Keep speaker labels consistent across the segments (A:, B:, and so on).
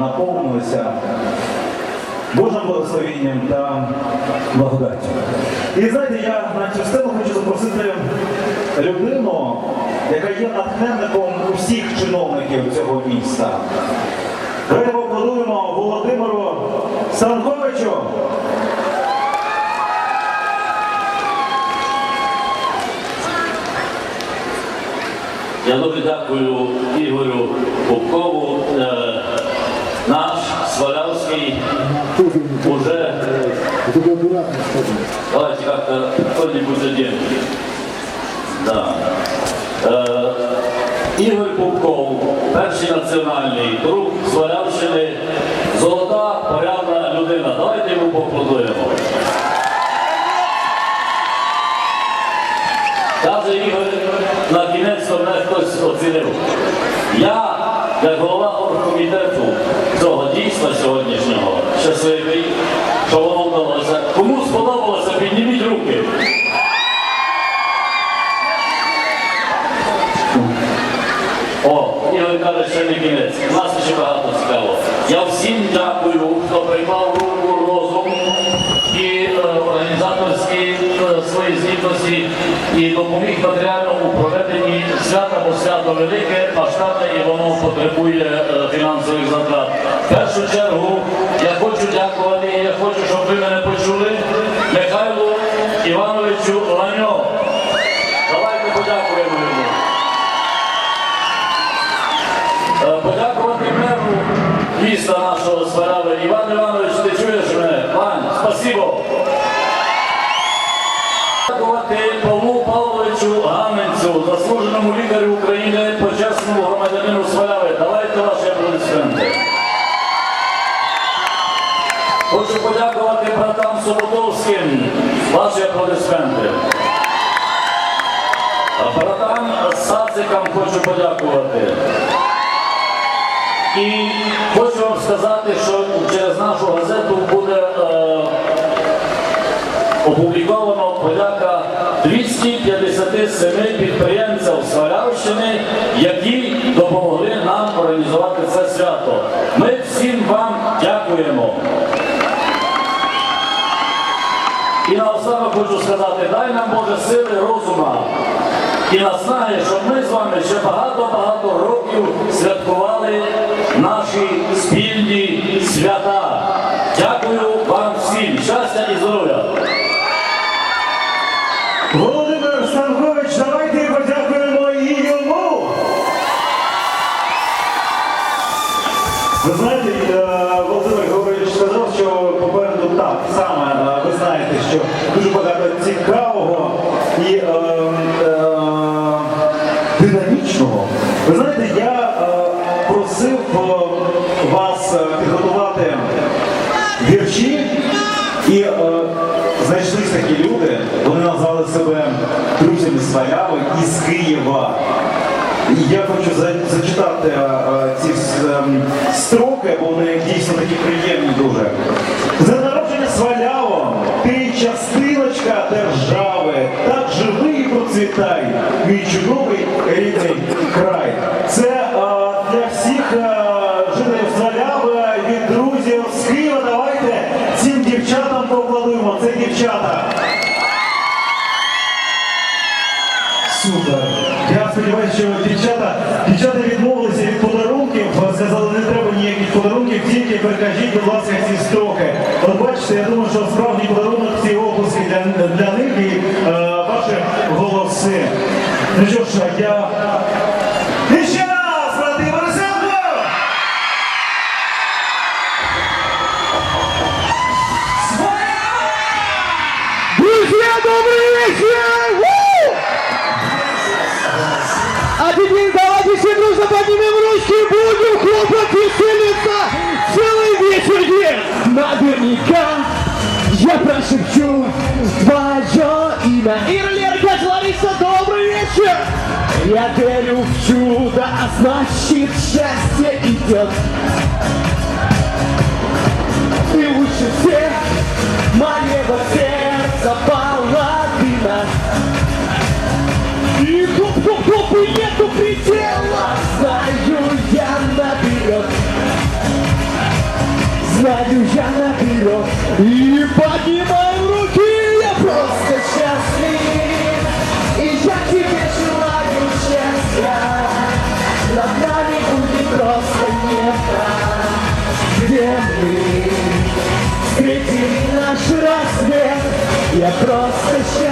A: наповнилися Божим благословенням та благодаттю. І знаєте, я на цю сцену хочу запросити людину, яка є натхненником усіх чиновників цього міста. Давайте поаплодуємо Володимиру Санковичу.
B: Я дуже дякую Ігорю Попкову. Е, уже, давайте как-то кто-нибудь один. Да. Е, Ігор Попков, перший національний друг Свалявщини, золота, порядна людина. Давайте йому поаплодуємо. Каже Ігор, на кінець мене хтось оцінив. Я, як голова оргкомітету дійства сьогоднішнього, щасливий, що вдалося. Кому сподобалося, підніміть руки. О, Ігор каже, ще не кінець. Нас ще багато цікаво. Я всім дякую, хто приймав руку розум і е, організаторські е, свої здібності і допоміг матеріально у проведенні свята, бо свято велике, масштабне і воно потребує е, фінансових затрат. В першу чергу я хочу дякувати, і я хочу, щоб ви мене почули Михайлу Івановичу Ланьо. Давайте подякуємо йому. Е, Подякувати меру міста нашого Сварави. Іван Іванович, ти чуєш мене? Вань, спасибо. Дякувати Павлу Павловичу Сацикам хочу подякувати. І хочу вам сказати, що через нашу газету буде е, опубліковано подяка 257 підприємців Свалявщини, які допомогли нам організувати це свято. Ми всім вам дякуємо. І наостанок хочу сказати, дай нам Боже сили розума і наснаги, щоб ми з вами ще багато-багато років святкували наші спільні свята.
A: Приємні дуже. За народження Сваляво, ти частиночка держави, так живи і процвітай, мій чудовий рідний край. Це а, для всіх а, жителів Сваляви від друзів з Києва. Давайте цим дівчатам поаплодуємо. Це дівчата. Перекажіть, будь ласка, ці строки. От бачите, я думаю, що справжній подарунок ці оплески для, для них і е, ваші голоси. Ну що ж, я. Ще раз, брати Борисенко!
C: Друзья, добрый вечер! А теперь давайте все дружно поднимем веселиться целый вечер здесь. Наверняка я прошепчу твое имя. Ирлерка, Лариса, добрый вечер! Я верю в чудо, а значит счастье идет. Ты лучше всех моего сердца паладина. И хоп-хоп-хоп, и нету предела, Я наперед и поднимаю руки Я просто счастлив И я тебе желаю счастья Над нами будет просто небо. Где мы встретим наш рассвет Я просто счастлив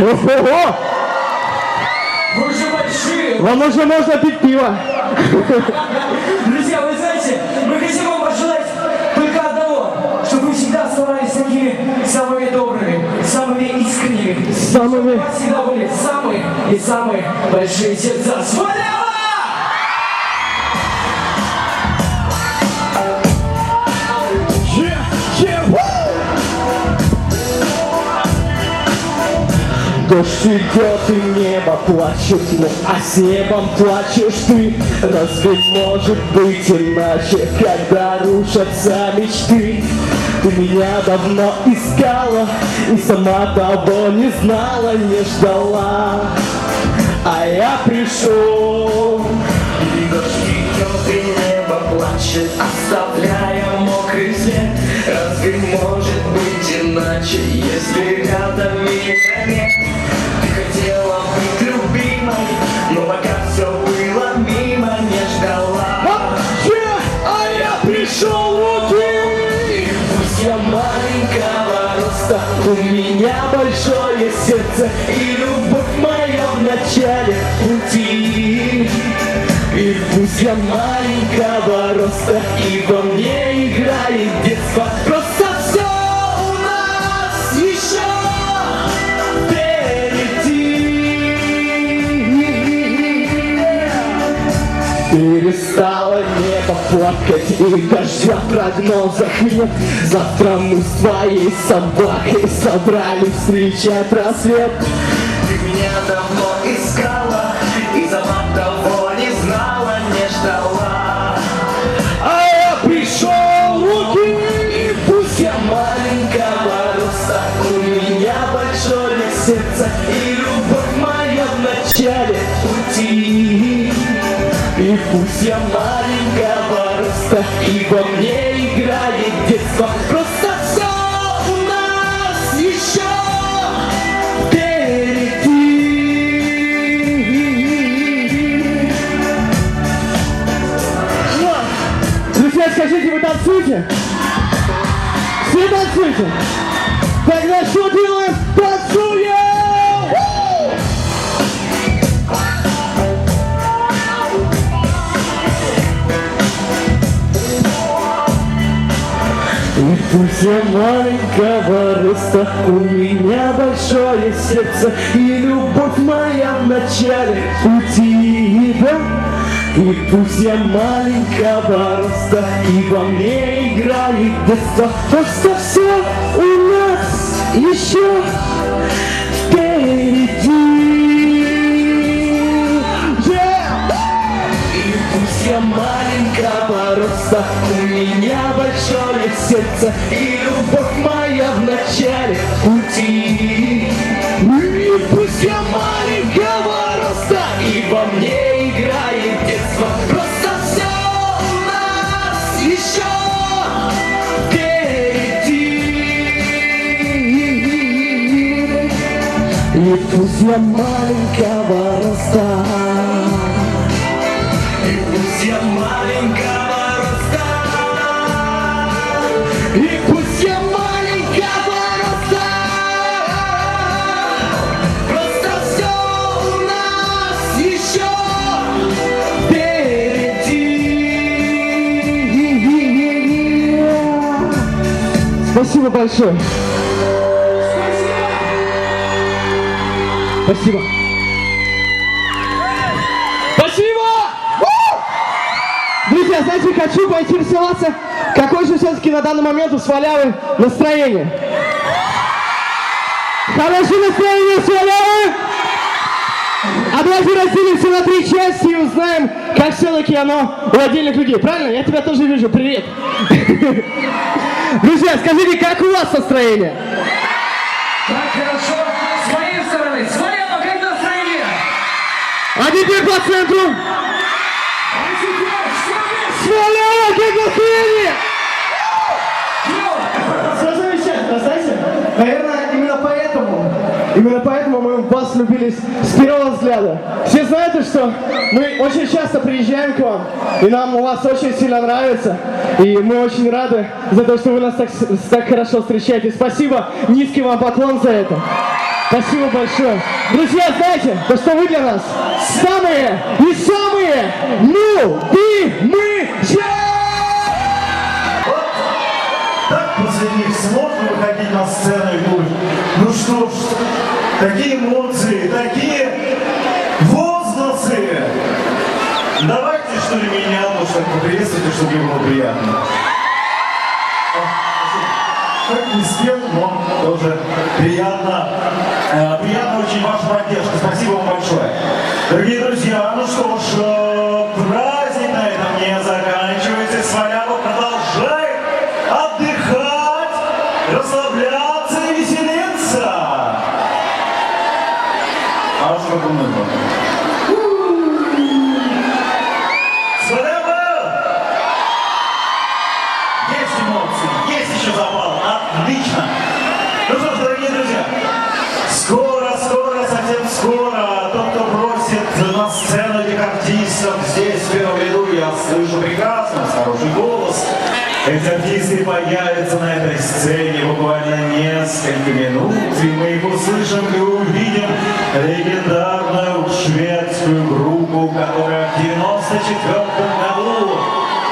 C: Ого!
D: Вы уже большие!
C: Вам уже можно пить пиво.
D: Друзья, вы знаете, мы хотим вам пожелать только одного, чтобы вы всегда оставались такими самыми добрыми, самыми искренними.
C: Самыми...
D: У вас всегда были самые и самые большие сердца. Свалева!
C: Дождь идет и небо плачет, ну а с небом плачешь ты. Разве может быть иначе, когда рушатся мечты? Ты меня давно искала и сама того не знала, не ждала. А я пришел.
D: И дождь идет, и небо плачет, оставляя иначе, если рядом меня нет? Ты хотела быть любимой, но пока все было мимо, не ждала.
C: Вообще, а я пришел руки Пусть я маленького роста У меня большое сердце И любовь моя в начале пути И пусть я маленького роста И во мне играет Перестало небо плакать и дождя прогнозах нет. Завтра мы с твоей собакой собрались встречать рассвет.
D: Ты меня давно И
C: пусть я маленького роста и во мне играет детство Просто все у нас еще впереди Друзья, скажите, вы танцуете? Все танцуете? Тогда что делаем? Пусть я маленького роста, у меня большое сердце, И любовь моя в начале пути, да? И пусть я маленького роста, и во мне играет детство, Просто все у нас еще роста, у меня большое сердце, и любовь моя в начале пути. И пусть я маленького роста, и во мне играет детство, просто все у нас еще впереди. И пусть я маленького роста, Спасибо большое. Спасибо. Спасибо! Друзья, знаете, хочу поинтересоваться, какое же все-таки на данный момент у Свалявы настроение? Хорошее настроение, Свалявы! А давайте разделимся на три части и узнаем, как все-таки оно у отдельных людей. Правильно? Я тебя тоже вижу. Привет. Друзья, скажите, как у вас настроение?
D: Так хорошо. С моей стороны. Свалено, как настроение?
C: А теперь по центру.
D: А теперь
C: Свалявы, как настроение? Все замечательно, знаете? Наверное, именно поэтому, именно поэтому мы в вас влюбились с первого взгляда. Все знаете, что мы очень часто приезжаем к вам, и нам у вас очень сильно нравится, и мы очень рады за то, что вы нас так, так хорошо встречаете. Спасибо, низкий вам поклон за это. Спасибо большое. Друзья, знаете, то, что вы для нас самые и самые любимые.
A: Так после них сложно выходить на сцену такие эмоции, такие возгласы. Давайте что ли меня, может так поприветствуйте, чтобы мне было приятно. Как не спел, но тоже приятно. Э, Приятно очень ваша поддержка. Спасибо вам большое. Дорогие друзья, ну что ж, э, праздник на этом не заканчивается. Свалява продолжает отдыхать, расслабляться А что как уныло? Свалява! Есть эмоции, есть еще запал. Отлично. Ну что ж, дорогие друзья, скоро, скоро, совсем скоро тот, кто бросит на сцену этих артистов здесь, в первом ряду, я слышу прекрасно, с хороший голос. Эти артисты появятся на этой сцене буквально несколько минут, и мы их услышим и увидим легендарную шведскую группу, которая в 94 году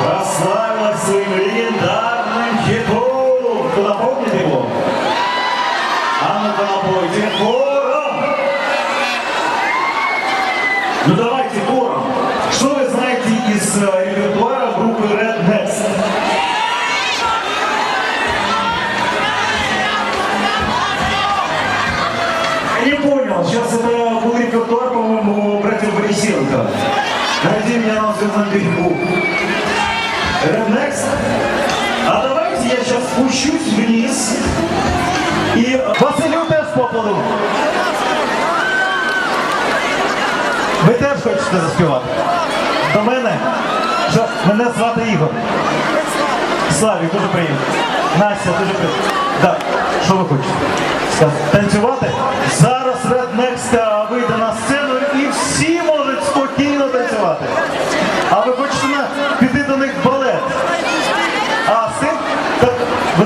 A: прославилась своим легендарным хитом. Кто напомнит его? Анна ну-ка напойте Борисенко. Найди меня на берегу. Red А давайте я сейчас спущусь вниз і Василю теж поплоду. Ви теж хочете заспівати? До мене? Що? Мене звати Ігор. Славік, дуже приємно. Настя, дуже приємно. Так, що ви хочете? Танцювати? Зараз Next вийде на сцену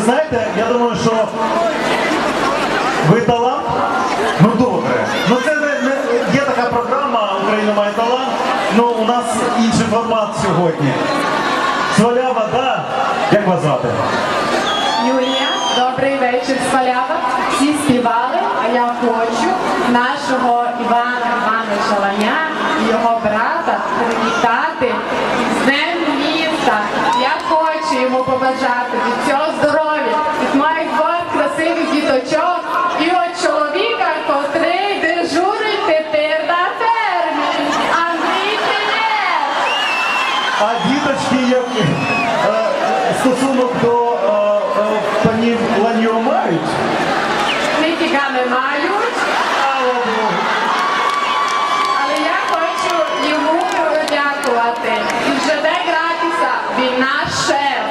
A: знаєте, я думаю, що ви талант? Ну добре. Ну це не, не є така програма Україна має талант. Ну у нас інший формат сьогодні. Свалява, да? Як вас звати?
E: Юлія, добрий вечір, Свалява. Всі співали, а я хочу нашого Івана Івановича Ланя і його брата привітати з Днем міста. Я хочу йому побажати від цього.
A: цігани мають, слава Богу.
E: Але я хочу йому подякувати. І вже де гратися, він наш шеф.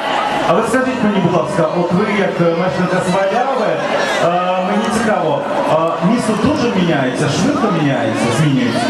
A: А ви скажіть мені, будь ласка, от ви як е, мешканка Сваляви, е, мені цікаво, місто дуже міняється, швидко міняється, змінюється.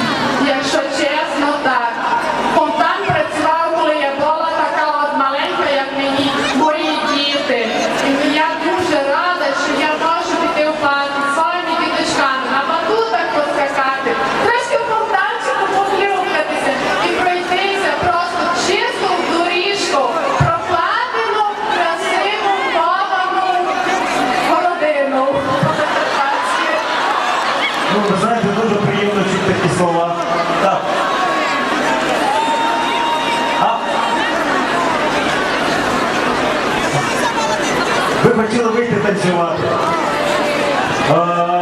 A: Thank you so much. Uh,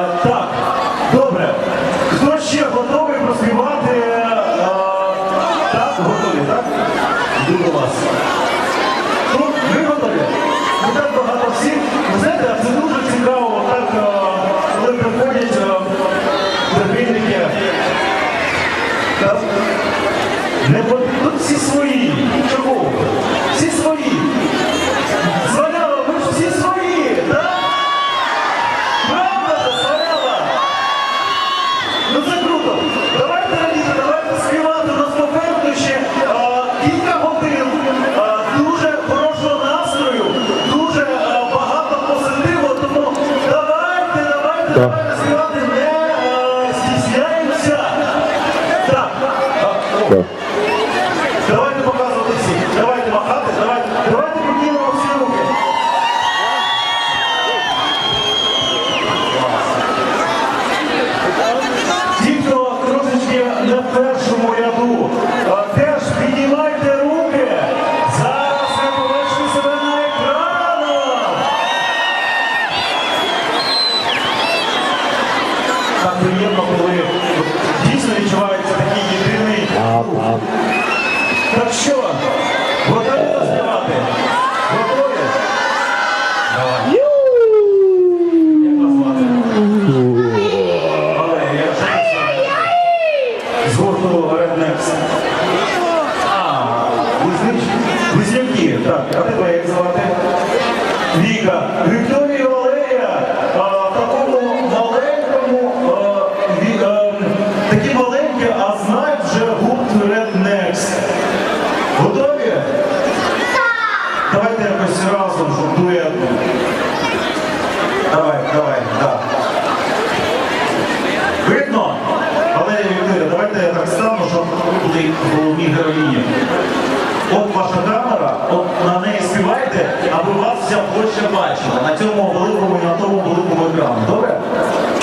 A: Давайте, аби вас вся площа бачила на цьому великому і на тому великому екрані. Добре?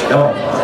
A: Давайте.